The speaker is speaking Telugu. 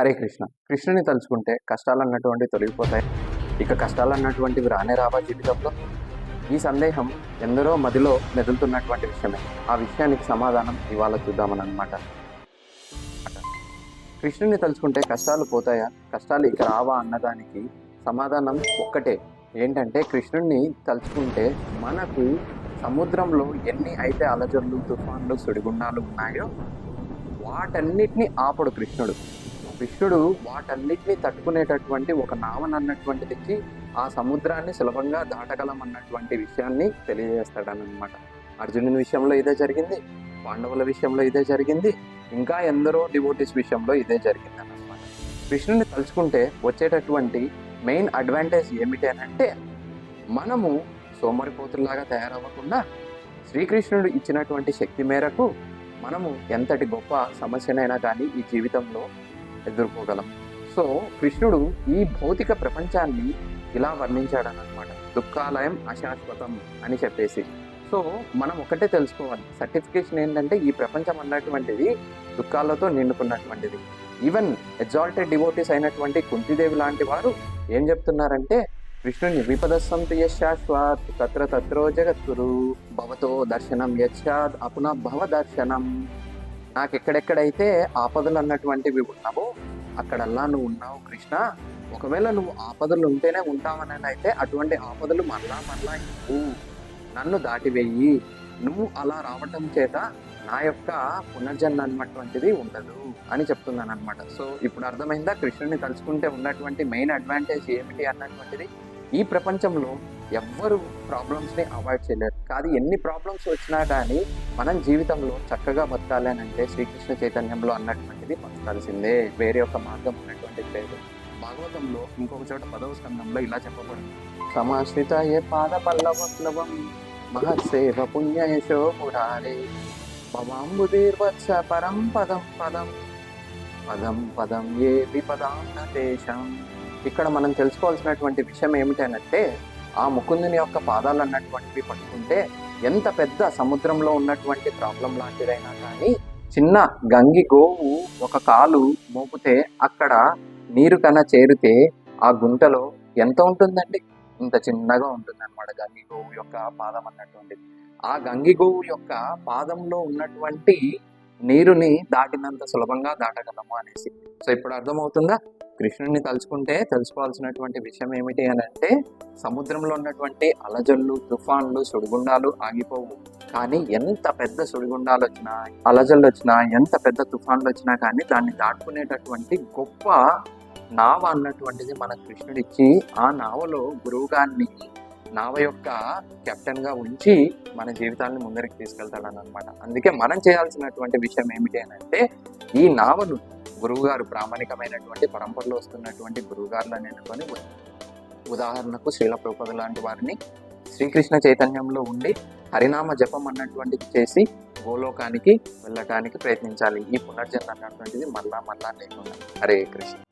హరే కృష్ణ. కృష్ణుని తలుచుకుంటే కష్టాలు అన్నటువంటి తొలగిపోతాయి. ఇక కష్టాలు అన్నటువంటివి రానే రావా జీవితంలో? ఈ సందేహం ఎందరో మదిలో మెదులుతున్నటువంటి విషయమే. ఆ విషయానికి సమాధానం ఇవాళ చూద్దామని అనమాట కృష్ణుని తలుచుకుంటే కష్టాలు పోతాయా? కష్టాలు ఇక రావా అన్నదానికి సమాధానం ఒక్కటే. ఏంటంటే కృష్ణుడిని తలుచుకుంటే మనకు సముద్రంలో ఎన్ని అయితే అలజడులు తుఫాన్లు సుడిగుండాలు ఉన్నాయో వాటన్నిటిని ఆపడు కృష్ణుడు. కృష్ణుడు వాటన్నిటిని తట్టుకునేటటువంటి ఒక నావన్ అన్నటువంటిది ఇచ్చి ఆ సముద్రాన్ని సులభంగా దాటగలం అన్నటువంటి విషయాన్ని తెలియజేస్తాడనమాట. అర్జునుని విషయంలో ఇదే జరిగింది పాండవుల విషయంలో ఇదే జరిగింది ఇంకా ఎందరో డివోటీస్ విషయంలో ఇదే జరిగింది అనమాట కృష్ణుని తలుచుకుంటే వచ్చేటటువంటి మెయిన్ అడ్వాంటేజ్ ఏమిటి అని అంటే మనము సోమరిపోతుల్లాగా తయారవ్వకుండా శ్రీకృష్ణుడు ఇచ్చినటువంటి శక్తి మేరకు మనము ఎంతటి గొప్ప సమస్యనైనా కానీ ఈ జీవితంలో ఎదుర్కోగలం. సో కృష్ణుడు ఈ భౌతిక ప్రపంచాన్ని ఇలా వర్ణించాడనమాట. దుఃఖాలయం అశాశ్వతం అని చెప్పేసి. సో మనం ఒకటే తెలుసుకోవాలి. సర్టిఫికేషన్ ఏంటంటే ఈ ప్రపంచం అన్నటువంటిది దుఃఖాలతో నిండుకున్నటువంటిది. ఈవెన్ ఎగ్జాల్టెడ్ డివోటీస్ అయినటువంటి కుంతిదేవి లాంటి వారు ఏం చెప్తున్నారంటే కృష్ణుని విపదస్సంతు యశాశ్వాత్ తత్ర తత్రో జగత్తురు భవతో దర్శనం యచ్చాద్ అపున భవ దర్శనం. నాకు ఎక్కడెక్కడైతే ఆపదలు అన్నటువంటివి ఉన్నావో అక్కడల్లా నువ్వు ఉన్నావు కృష్ణ. ఒకవేళ నువ్వు ఆపదలు ఉంటేనే ఉంటావని అయితే అటువంటి ఆపదలు మళ్ళా మళ్ళా ఇవ్వు. నన్ను దాటివేయి. నువ్వు అలా రావటం చేత నా యొక్క పునర్జన్మ అన్నటువంటిది ఉండదు అని చెప్తున్నాను అనమాట సో ఇప్పుడు అర్థమైందా? కృష్ణుని తలుచుకుంటే ఉన్నటువంటి మెయిన్ అడ్వాంటేజ్ ఏమిటి అన్నటువంటిది ఈ ప్రపంచంలో ఎవ్వరు ప్రాబ్లమ్స్ని అవాయిడ్ చేయలేరు. కాదు ఎన్ని ప్రాబ్లమ్స్ వచ్చినా కానీ మనం జీవితంలో చక్కగా బతకాలి అని అంటే శ్రీకృష్ణ చైతన్యంలో అన్నటువంటిది బతకాల్సిందే. వేరే ఒక మార్గం ఉన్నటువంటిది లేదు. భాగవతంలో ఇంకొక చోట పదవ స్కంధంలో ఇలా చెప్పబడింది. సమాశ్రిత ఏ పాద పల్లవ ప్లవం మహత్సేవ పుణ్య యశో పురారే భవాంబుదీర్వత్స పరం పదం పదం పదం పదం ఏ విపదాన్న దేశం. ఇక్కడ మనం తెలుసుకోవాల్సినటువంటి విషయం ఏమిటనంటే ఆ ముకుందుని యొక్క పాదాలు అన్నటువంటివి పట్టుకుంటే ఎంత పెద్ద సముద్రంలో ఉన్నటువంటి ప్రాబ్లం లాంటిదైనా కానీ చిన్న గంగి గోవు ఒక కాలు మోపితే అక్కడ నీరు కన చేరితే ఆ గుంటలో ఎంత ఉంటుందండి? ఇంత చిన్నగా ఉంటుంది అనమాట గంగి గోవు యొక్క పాదం అన్నటువంటిది ఆ గంగి గోవు యొక్క పాదంలో ఉన్నటువంటి నీరుని దాటినంత సులభంగా దాటగలము అనేసి. సో ఇప్పుడు అర్థమవుతుందా? కృష్ణుడిని తలుచుకుంటే తెలుసుకోవాల్సినటువంటి విషయం ఏమిటి అని అంటే సముద్రంలో ఉన్నటువంటి అలజల్లు తుఫాన్లు సుడిగుండాలు ఆగిపోవు. కానీ ఎంత పెద్ద సుడిగుండాలు వచ్చినా అలజల్లు వచ్చినా ఎంత పెద్ద తుఫాన్లు వచ్చినా కానీ దాన్ని దాటుకునేటటువంటి గొప్ప నావ అన్నటువంటిది మన కృష్ణుడిచ్చి ఆ నావలో గురువుగారిని నావ యొక్క కెప్టెన్గా ఉంచి మన జీవితాన్ని ముందరికి తీసుకెళ్తాడని అనమాట అందుకే మనం చేయాల్సినటువంటి విషయం ఏమిటి అని అంటే ఈ నావలు గురువుగారు ప్రామాణికమైనటువంటి పరంపరలో వస్తున్నటువంటి గురువుగారులను ఎన్నుకొని ఉదాహరణకు శ్రీల ప్రభుపద లాంటి వారిని శ్రీకృష్ణ చైతన్యంలో ఉండి హరినామ జపం అన్నటువంటిది చేసి గోలోకానికి వెళ్ళటానికి ప్రయత్నించాలి. ఈ పునర్జన్మ అన్నటువంటిది మళ్ళా మళ్ళా లేకుండా. హరే కృష్ణ.